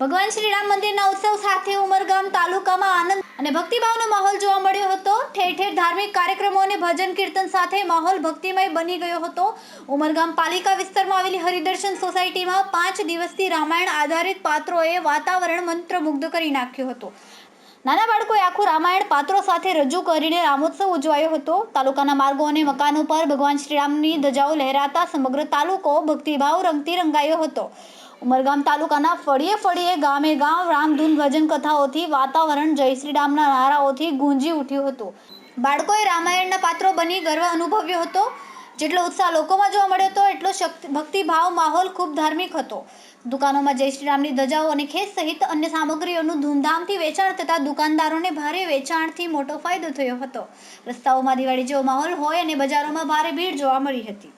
ભગવાન શ્રી રામ મંદિરના ઉત્સવ સાથે ઉમરગામ તાલુકામાં આનંદ અને ભક્તિભાવનો માહોલ જોવા મળ્યો હતો. ઠેર ઠેર ધાર્મિક કાર્યક્રમો અને ભજન કીર્તન સાથે માહોલ ભક્તિમય બની ગયો હતો. ઉમરગામ પાલિકા વિસ્તારમાં આવેલી હરિદર્શન સોસાયટીમાં પાંચ દિવસથી રામાયણ આધારિત પાત્રોએ વાતાવરણ મંત્રમુગ્ધ કરી નાખ્યું હતું. નાના બાળકોએ આખું રામાયણ પાત્રો સાથે રજૂ કરીને રામોત્સવ ઉજવાયો હતો. તાલુકાના માર્ગો અને મકાનો પર ભગવાન શ્રીરામની ધજાઓ લહેરાતા સમગ્ર તાલુકો ભક્તિભાવ રંગથી રંગાયો હતો. ઉમરગામ તાલુકાના ફળીએ ફળીએ ગામે ગામ રામધૂન ભજન કથાઓથી વાતાવરણ જય શ્રી રામના નારાઓથી ગુંજી ઉઠ્યું હતું. બાળકોએ રામાયણના પાત્રો બની ગર્વ અનુભવ્યો હતો. જેટલો ઉત્સાહ લોકોમાં જોવા મળ્યો હતો એટલો ભક્તિભાવ માહોલ ખૂબ ધાર્મિક હતો. દુકાનોમાં જય શ્રી રામની ધજાઓ અને ખેસ સહિત અન્ય સામગ્રીઓનું ધૂમધામથી વેચાણ થતાં દુકાનદારોને ભારે વેચાણથી મોટો ફાયદો થયો હતો. રસ્તાઓમાં દિવાળી જેવો માહોલ હોય અને બજારોમાં ભારે ભીડ જોવા મળી હતી.